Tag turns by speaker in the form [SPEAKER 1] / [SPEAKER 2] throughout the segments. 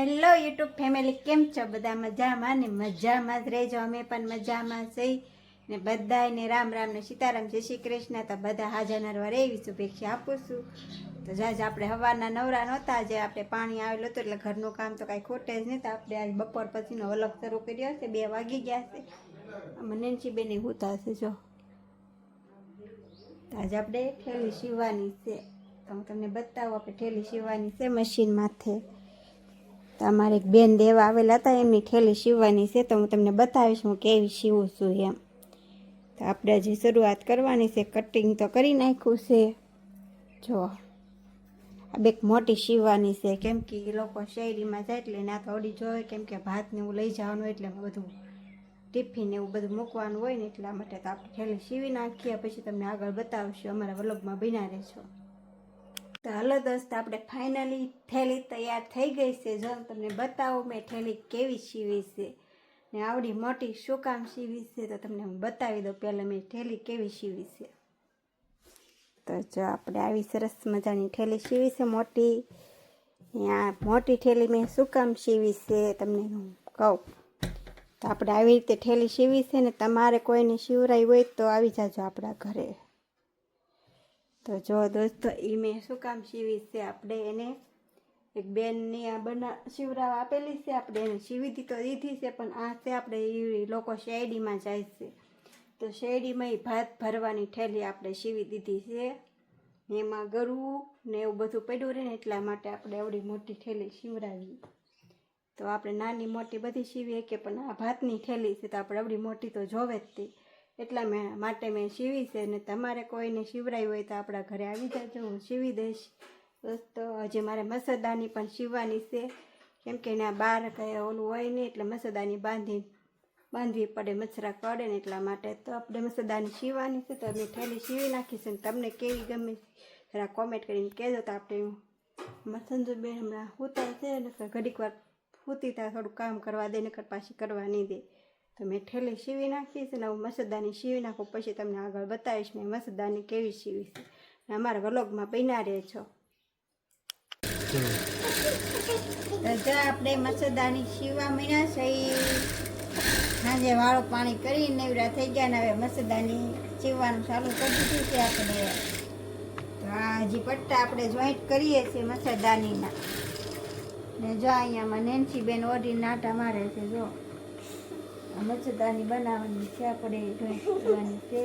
[SPEAKER 1] Hello YouTube family કેમ છો? બધા મજામાં ને મજામાં જ રહેજો. અમે પણ મજામાં જઈ ને બધાને રામ રામ ને સીતારામ. જય શ્રી કૃષ્ણ. તો બધા હાજર નરવા એવી શુભેચ્છા આપું છું. તો જાજ આપણે હવાના નવરા નહોતા. જે આપણે પાણી આવેલું હતું એટલે ઘરનું કામ તો કાંઈ ખોટે જ નહીં તો આપણે આજ બપોર પછીનો અલગ શરૂ કર્યો છે. બે વાગી ગયા છે. નેન્સી બેને હોતા હશે જો. તો આજે આપણે ઠેલી સીવવાની છે. તો હું તમને બતાવું, આપણે ઠેલી સીવવાની છે મશીન માથે. તો અમારે એક બેન દેવા આવેલા હતા, એમની ઠેલી સીવવાની છે, તો હું તમને બતાવીશ હું કેવી સીવું છું એમ. તો આપણે હજી શરૂઆત કરવાની છે કટિંગ તો કરી નાખ્યું છે. જો, આ બેક મોટી સીવવાની છે, કેમ કે એ લોકો શેરીમાં જાય એટલે ના થોડી જોઈએ કેમ કે ભાતને એવું લઈ જવાનું એટલે બધું ટિફિન એવું બધું મૂકવાનું હોય ને એટલા માટે તો આપણે ઠેલી સીવી નાખીએ, પછી તમને આગળ બતાવશું, અમારા વ્લોગમાં બિના રહેશો તો હલો દોસ્ત આપણે ફાઇનલી થેલી તૈયાર થઈ ગઈ છે. જો તમને બતાવો મેં થેલી કેવી સીવી છે ને આવડી મોટી શું કામ સીવી છે તો તમને હું બતાવી દઉં. પહેલાં મેં થેલી કેવી સીવી છે. તો જો આપણે આવી સરસ મજાની થેલી સીવી છે મોટી. આ મોટી થેલી મેં શું કામ સીવી છે તમને હું કહું. તો આપણે આવી રીતે થેલી સીવી છે ને તમારે કોઈને સીવરાઈ હોય તો આવી જાજો આપણા ઘરે. તો જો દોસ્તો એ મેં શું કામ સીવી છે? આપણે એને એક બેનની આ બના, શિવરાવ આપેલી છે, આપણે એને સીવી તો દીધી છે, પણ આ છે આપણે એ લોકો શેરડીમાં જાય છે. તો શેરડીમાં એ ભાત ભરવાની ઠેલી આપણે સીવી દીધી છે. એમાં ગરવું ને એવું બધું પડ્યું રહે ને એટલા માટે આપણે આવડી મોટી ઠેલી સીવરાવી તો આપણે નાની મોટી બધી સીવીએ કે પણ આ ભાતની ઠેલી છે, તો આપણે આવડી મોટી તો જોવે જ તે. એટલા મેં, માટે મેં સીવી છે ને તમારે કોઈને સીવડાવી હોય તો આપણા ઘરે આવી જજો, હું સીવી દઈશ. દોસ્તો, હજી મારે મસદાની પણ સીવવાની છે. કેમ કે એના બહાર કંઈ ઓલું હોય નહીં, એટલે મસદાની બાંધી, બાંધવી પડે મચ્છરા પડે ને એટલા માટે. તો આપણે મસદાની સીવવાની છે, તો અમે ઠેલી સીવી નાખીશું તમને કેવી ગમે જરા કોમેન્ટ કરીને કહેજો તો આપણે મસંજુબેન હમણાં હોતા છે ને, ઘડીક વાર હોતી ત્યાં થોડું કામ કરવા દે, નકર પાછી કરવા નહીં દે. તો મેં ઠેલી સીવી નાખીશ અને હું મસદાની સીવી નાખું, પછી તમને આગળ બતાવીશ મેં મસદાની કેવી સીવી છે. અમારા વલોગમાં બન્યા રહે છો તો આપણે મસદાની સીવા મીણા છે સાંજે વાળો પાણી કરી નેવરા થઈ ગયા ને હવે મસદાની સીવવાનું ચાલુ કરી દીધું છે આપણે. તો હજી પટ્ટા આપણે જોઈન્ટ કરીએ છીએ મસદાનીના. ને જો અહીંયામાં નેન્સી બેન ઓઢી નાટા મારે છે, જો. મચ્છરદાની બનાવવાની છે આપણે કરવાની છે.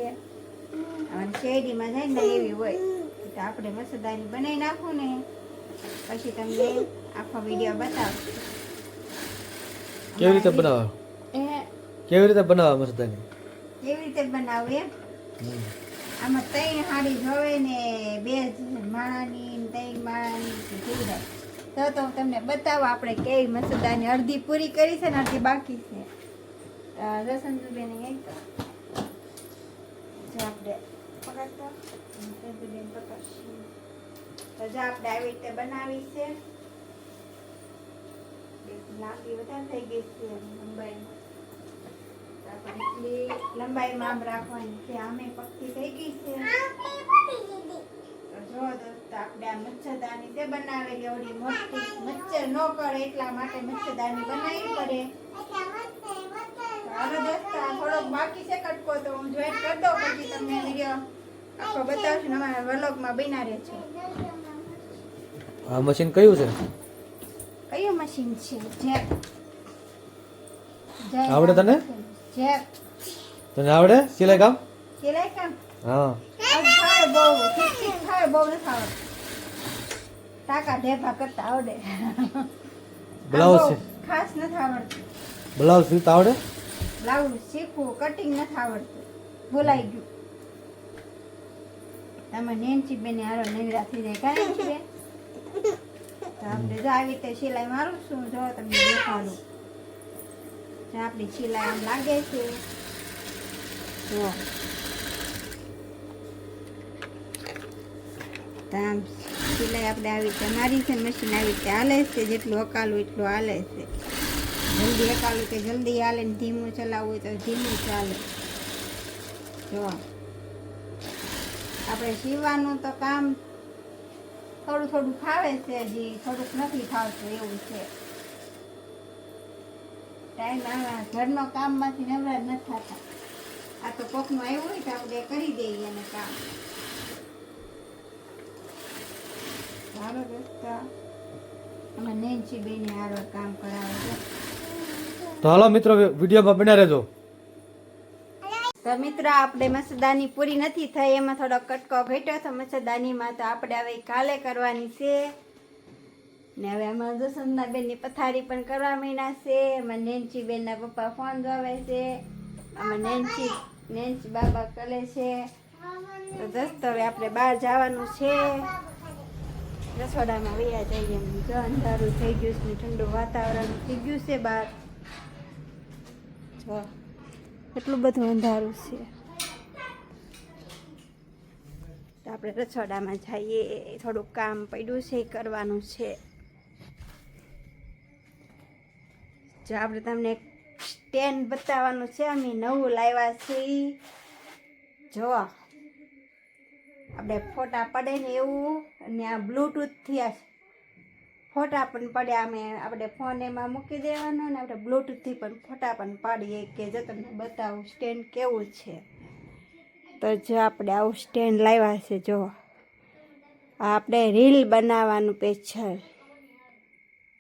[SPEAKER 1] અને શેરડીમાં જાય ને એવી હોય. તો આપણે મચ્છરદાની બનાવી નાખું ને. પછી તમને આખો વીડિયો બતાવશું
[SPEAKER 2] કેવી રીતે
[SPEAKER 1] બનાવો
[SPEAKER 2] કેવી રીતે બનાવો મચ્છરદાની
[SPEAKER 1] કેવી રીતે બનાવું એમ? આમાં ત્રણ હાડી જોવે ને બે માળાની ત્રણ માળાની જોઈ તો તો તમને બતાવો આપણે કેવી મસૂદાની અડધી પૂરી કરી છે ને અડધી બાકી છે. રસનબેન એક જો આપણે પકડતો અને સંજુબેન પકડશે તો જો આપણે આવી રીતે બનાવી છે એક લાંબી વધારે થઈ ગઈ છે લંબાઈમાં તો આપણે એટલી લંબાઈમાં આમ રાખવાની છે આમે પક્કી થઈ ગઈ છે તો જો દોસ્તો આપણે આ મચ્છરદાની તે બનાવેલી એવડી મોટી મચ્છર ન કરે એટલા માટે મચ્છરદાની બનાવવી પડે। હાલો દોસ્તો થોડોક બાકી છે કટકો તો હું જોઈન કરી દઉં પછી તમને વીડિયો આખો બતાવશું અમારા વ્લોગમાં બના રહે છે.
[SPEAKER 2] આ મશીન કયું છે?
[SPEAKER 1] કયું મશીન છે? જેક.
[SPEAKER 2] આવડે તને?
[SPEAKER 1] જેક.
[SPEAKER 2] તને આવડે? સિલાઈ કામ?
[SPEAKER 1] સિલાઈ કામ?
[SPEAKER 2] હા.
[SPEAKER 1] થાય બહુ. ઠીક ઠીક થાય બહુ નથી આવડતું. ટાકા ઢેફા કરતા આવડે.
[SPEAKER 2] બ્લાઉઝ
[SPEAKER 1] ખાસ નથી આવડતું.
[SPEAKER 2] બ્લાઉઝ સીવતા આવડે?
[SPEAKER 1] બ્લાઉઝ શીખવું કટિંગ નથી આવડતું. ભૂલાઈ ગયું. તમે નેન્સી બેને હારો નેવરા થઈ જાય. કારણ કે તો આપણે જો આવી રીતે સિલાઈ મારું છું જો તમને દેખાડું. જો આપણી સિલાઈ આમ લાગે છે. જો. આમ સિલાઈ આપણે આવી રીતે મારી છે, મશીન આવી રીતે હાલે છે, જેટલું અકાલું એટલું હાલે છે. જલ્દી એકાલું કે જલ્દી હાલે ને ધીમું ચલાવવું હોય તો ધીમું ચાલે. જો. આપણે સીવવાનું તો કામ થોડું થોડું ફાવે છે હજી, થોડુંક નથી ફાવતું એવું છે. ટાઈમ આવા ઘરનો કામમાંથી નવરા નથી થતા. આ તો કોકનું આવ્યું હોય તો આપણે કરી દઈએ એને કામ. સારો રસ્તા અમે નેન્સી બેને હારો કામ કરાવે છે.
[SPEAKER 2] તો હાલો મિત્રો વિડીયોમાં બન્યા રહેજો.
[SPEAKER 1] તો મિત્રો, આપણે મસદાની પૂરી નથી થઈ, એમાં થોડો કટકો ઘટ્યો છે. મસદાનીમાં તો આપણે હવે કાલે કરવાની છે. ને હવે અમારા દુસંદના બેનની પથારી પણ કરવા માંડ્યા છે. એમાં નેન્સી બેનના પપ્પા ફોન જોવે છે. આમાં નેન્સી નેન્સી બાબા કરે છે. તો દોસ્તો હવે આપણે બહાર જવાનું છે. રસોડામાં વૈયા જઈએ. જો અંધારું થઈ ગયું છે ઠંડુ વાતાવરણ થઈ ગયું છે બહાર. જો એટલું બધું અંધારું છે. તો આપણે રસોડામાં જઈએ. થોડુંક કામ પડ્યું છે એ કરવાનું છે. જો આપણે તમને સ્ટેન્ડ બતાવવાનું છે. અમે નવું લાવ્યા છીએ. જો. આપણે ફોટા પડે ને એવું. અને આ બ્લૂટૂથથી આ ફોટા પણ પડ્યા અમે આપણે ફોન એમાં મૂકી દેવાનો ને આપણે બ્લૂટૂથથી પણ ફોટા પણ પાડીએ કે જો તમને બતાવું સ્ટેન્ડ કેવું છે? તો જો આપણે આવું સ્ટેન્ડ લાવ્યા છે, જો. આપણે રીલ બનાવવાનું પેછળ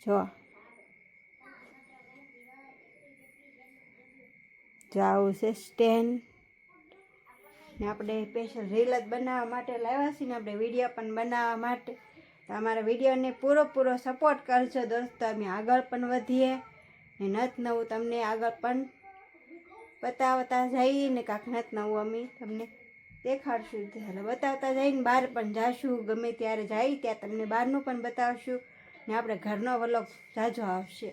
[SPEAKER 1] જો. જો આવું છે સ્ટેન્ડ ને આપણે સ્પેશિયલ રીલ જ બનાવવા માટે લાવ્યા છીએ ને આપણે વીડિયો પણ બનાવવા માટે. તો અમારા વિડીયોને પૂરો પૂરો સપોર્ટ કરજો દોસ્તો. અમે આગળ પણ વધીએ ને નત નવું તમને આગળ પણ બતાવતા જઈએ ને કાંક નત નવું અમે તમને દેખાડશું. ત્યારે બતાવતા જઈને બહાર પણ જાશું. ગમે ત્યારે જઈએ ત્યાં તમને બહારનું પણ બતાવશું ને આપણે ઘરનો વલોગ જાજો આવશે.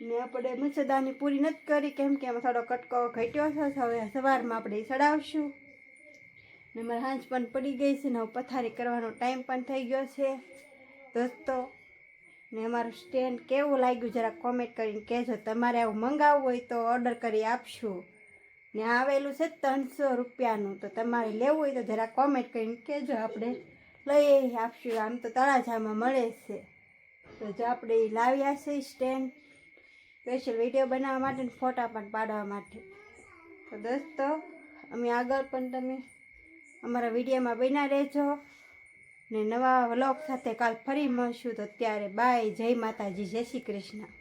[SPEAKER 1] ને આપણે મચ્છરદાની પૂરી નથી કરી કેમ કે એમાં થોડો કટકો ઘટ્યો છે. હવે સવારમાં આપણે ચડાવશું. ને મારે હાંજ પણ પડી ગઈ છે ને હું પથારી કરવાનો ટાઈમ પણ થઈ ગયો છે. દોસ્તો, ને અમારું સ્ટેન્ડ કેવું લાગ્યું જરા કોમેન્ટ કરીને કહેજો. તમારે આવું મંગાવવું હોય તો ઓર્ડર કરી આપશું. ને આવેલું છે ત્રણસો રૂપિયાનું, તો તમારે લેવું હોય તો જરા કોમેન્ટ કરીને કહેજો આપણે. લઈ આપશું, આમ તો તળાજામાં મળે છે. તો જો આપણે લાવ્યા છે સ્ટેન્ડ સ્પેશિયલ વીડિયો બનાવવા માટે ફોટા પણ પાડવા માટે. તો દોસ્તો, અમે આગળ પણ તમે અમારા વિડીયોમાં બન્યા રહેજો. ને નવા વ્લોગ સાથે કાલ ફરી મળશું. તો ત્યારે બાય, જય માતાજી, જય શ્રી કૃષ્ણ.